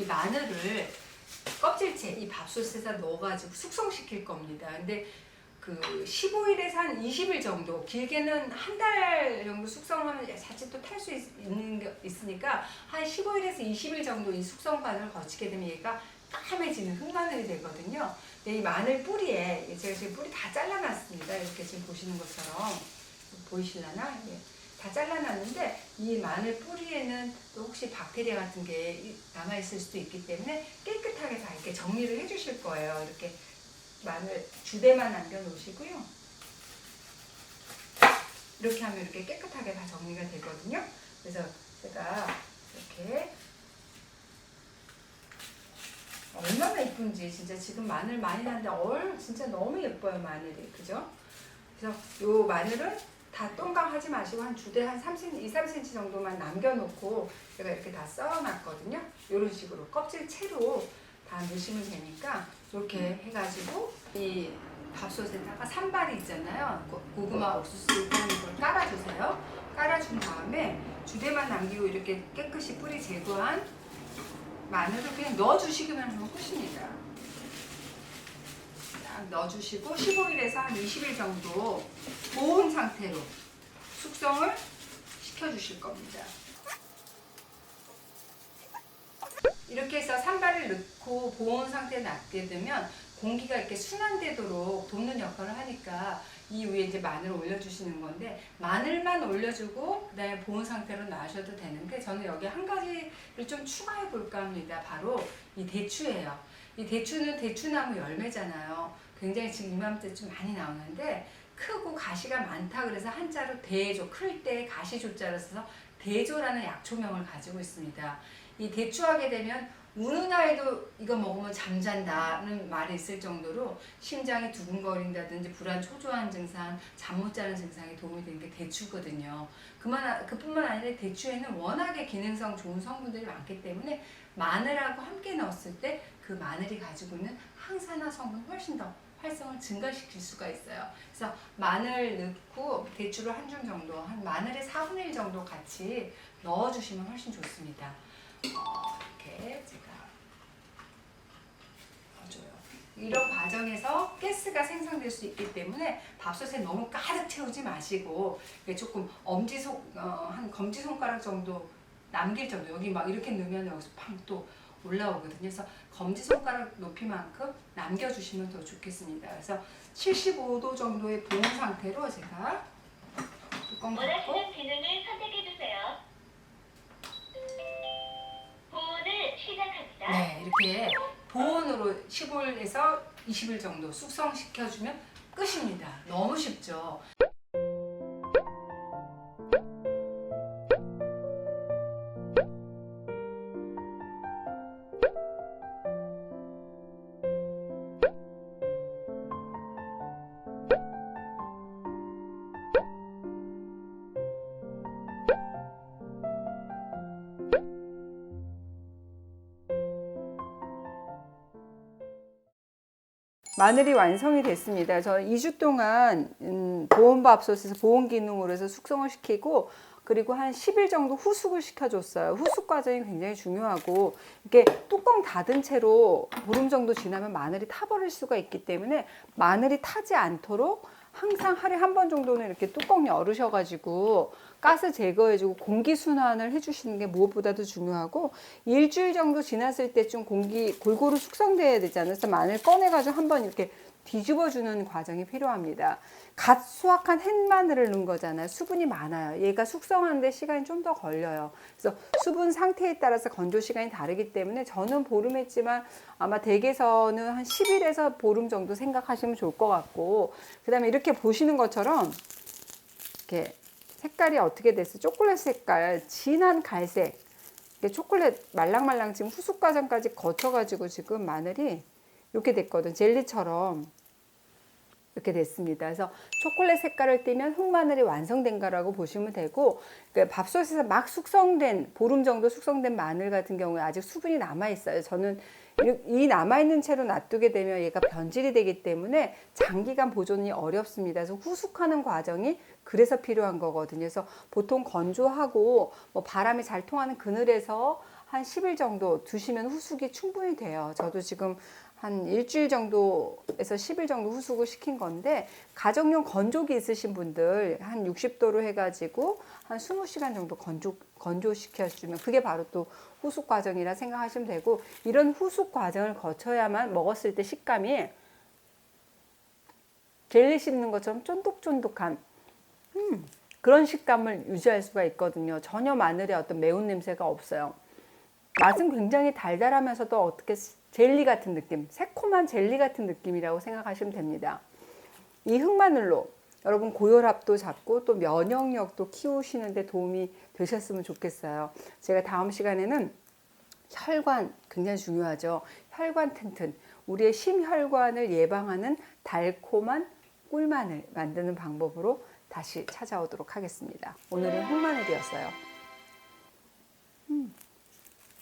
이 마늘을 껍질째 이 밥솥에다 넣어가지고 숙성시킬 겁니다. 근데 그 15일에서 한 20일 정도 길게는 한 달 정도 숙성하면 자칫 또 탈 수 있는 게 있으니까 한 15일에서 20일 정도 이 숙성 과정을 거치게 되면 얘가 까매지는 흑마늘이 되거든요. 근데 이 마늘 뿌리에 제가 지금 뿌리 다 잘라놨습니다. 이렇게 지금 보시는 것처럼 보이실라나? 예. 다 잘라놨는데 이 마늘 뿌리에는 또 혹시 박테리아 같은 게 남아 있을 수도 있기 때문에 깨끗하게 다 이렇게 정리를 해주실 거예요. 이렇게 마늘 주대만 남겨 놓으시고요. 이렇게 하면 이렇게 깨끗하게 다 정리가 되거든요. 그래서 제가 이렇게 얼마나 예쁜지 진짜 지금 마늘 많이 났는데 얼 진짜 너무 예뻐요 마늘이 그죠? 그래서 요 마늘은 다 동강하지 마시고 한 주대 한 3cm, 2, 3cm 정도만 남겨놓고 제가 이렇게 다 썰어놨거든요. 이런 식으로 껍질 채로 다 넣으시면 되니까 이렇게 해가지고 이 밥솥에다가 산발이 있잖아요. 고- 고구마 옥수수 이런 걸 깔아주세요. 깔아준 다음에 주대만 남기고 이렇게 깨끗이 뿌리 제거한 마늘을 그냥 넣어주시기만 하면 끝입니다. 딱 넣어주시고 15일에서 한 20일 정도 보온 상태로 숙성을 시켜주실 겁니다. 이렇게 해서 산발을 넣고 보온 상태에 놔게 되면 공기가 이렇게 순환되도록 돕는 역할을 하니까 이 위에 이제 마늘을 올려주시는 건데 마늘만 올려주고 그다음에 보온 상태로 놔셔도 되는데 저는 여기 한 가지를 좀 추가해 볼까 합니다. 바로 이 대추예요. 이 대추는 대추나무 열매잖아요. 굉장히 지금 이맘때쯤 많이 나오는데 크고 가시가 많다 그래서 한자로 대조 클 때 가시조자를 써서 대조라는 약초명을 가지고 있습니다. 이 대추하게 되면 우는 아이도 이거 먹으면 잠잔다는 말이 있을 정도로 심장이 두근거린다든지 불안 초조한 증상, 잠 못 자는 증상에 도움이 되는 게 대추거든요. 그만 그뿐만 아니라 대추에는 워낙에 기능성 좋은 성분들이 많기 때문에 마늘하고 함께 넣었을 때 그 마늘이 가지고 있는 항산화 성분 훨씬 더 활성을 증가시킬 수가 있어요. 그래서 마늘 넣고 대추를 한 줌 정도, 한 마늘의 4분의 1 정도 같이 넣어주시면 훨씬 좋습니다. 어, 이렇게 제가 넣어줘요. 이런 과정에서 가스가 생성될 수 있기 때문에 밥솥에 너무 가득 채우지 마시고 조금 엄지 손 어, 한 검지 손가락 정도 남길 정도 여기 막 이렇게 넣으면 여기서 팡또 올라오거든요. 그래서 검지 손가락 높이만큼 남겨주시면 더 좋겠습니다. 그래서 75도 정도의 보온 상태로 제가 뚜껑 닫고 원하시는 기능을 선택해 주세요. 보온을 시작합니다. 네, 이렇게 보온으로 15일에서 20일 정도 숙성시켜주면 끝입니다. 너무 쉽죠? 마늘이 완성이 됐습니다. 저는 2주 동안 음, 보온밥솥에서 보온 기능으로 해서 숙성을 시키고 그리고 한 10일 정도 후숙을 시켜줬어요. 후숙 과정이 굉장히 중요하고 이게 뚜껑 닫은 채로 보름 정도 지나면 마늘이 타버릴 수가 있기 때문에 마늘이 타지 않도록 항상 하루에 한 번 정도는 이렇게 뚜껑 열으셔가지고 가스 제거해주고 공기 순환을 해주시는 게 무엇보다도 중요하고 일주일 정도 지났을 때좀 공기 골고루 숙성돼야 되잖아요. 그래서 마늘 꺼내가지고 한번 이렇게 뒤집어주는 과정이 필요합니다. 갓 수확한 햇마늘을 넣은 거잖아요. 수분이 많아요. 얘가 숙성하는데 시간이 좀 더 걸려요. 그래서 수분 상태에 따라서 건조 시간이 다르기 때문에 저는 보름 했지만 아마 댁에서는 한 10일에서 보름 정도 생각하시면 좋을 것 같고 그 다음에 이렇게 보시는 것처럼 이렇게 색깔이 어떻게 됐어? 초콜릿 색깔, 진한 갈색. 초콜릿 말랑말랑 지금 후숙 과정까지 거쳐가지고 지금 마늘이 이렇게 됐거든. 젤리처럼 이렇게 됐습니다. 그래서 초콜릿 색깔을 띠면 흑마늘이 완성된가라고 보시면 되고 그러니까 밥솥에서 막 숙성된 보름 정도 숙성된 마늘 같은 경우에 아직 수분이 남아 있어요. 저는 이 남아 있는 채로 놔두게 되면 얘가 변질이 되기 때문에 장기간 보존이 어렵습니다. 그래서 후숙하는 과정이 그래서 필요한 거거든요. 그래서 보통 건조하고 뭐 바람이 잘 통하는 그늘에서 한 10일 정도 두시면 후숙이 충분히 돼요. 저도 지금 한 일주일 정도에서 10일 정도 후숙을 시킨 건데 가정용 건조기 있으신 분들 한 60도로 해가지고 한 20시간 정도 건조 건조시켜주면 그게 바로 또 후숙 과정이라 생각하시면 되고 이런 후숙 과정을 거쳐야만 먹었을 때 식감이 젤리 씹는 것처럼 쫀득쫀득한 음, 그런 식감을 유지할 수가 있거든요. 전혀 마늘에 어떤 매운 냄새가 없어요. 맛은 굉장히 달달하면서도 어떻게 젤리 같은 느낌, 새콤한 젤리 같은 느낌이라고 생각하시면 됩니다. 이 흑마늘로 여러분 고혈압도 잡고 또 면역력도 키우시는데 도움이 되셨으면 좋겠어요. 제가 다음 시간에는 혈관 굉장히 중요하죠. 혈관 튼튼. 우리의 심혈관을 예방하는 달콤한 꿀마늘 만드는 방법으로 다시 찾아오도록 하겠습니다. 오늘은 흑마늘이었어요. 음.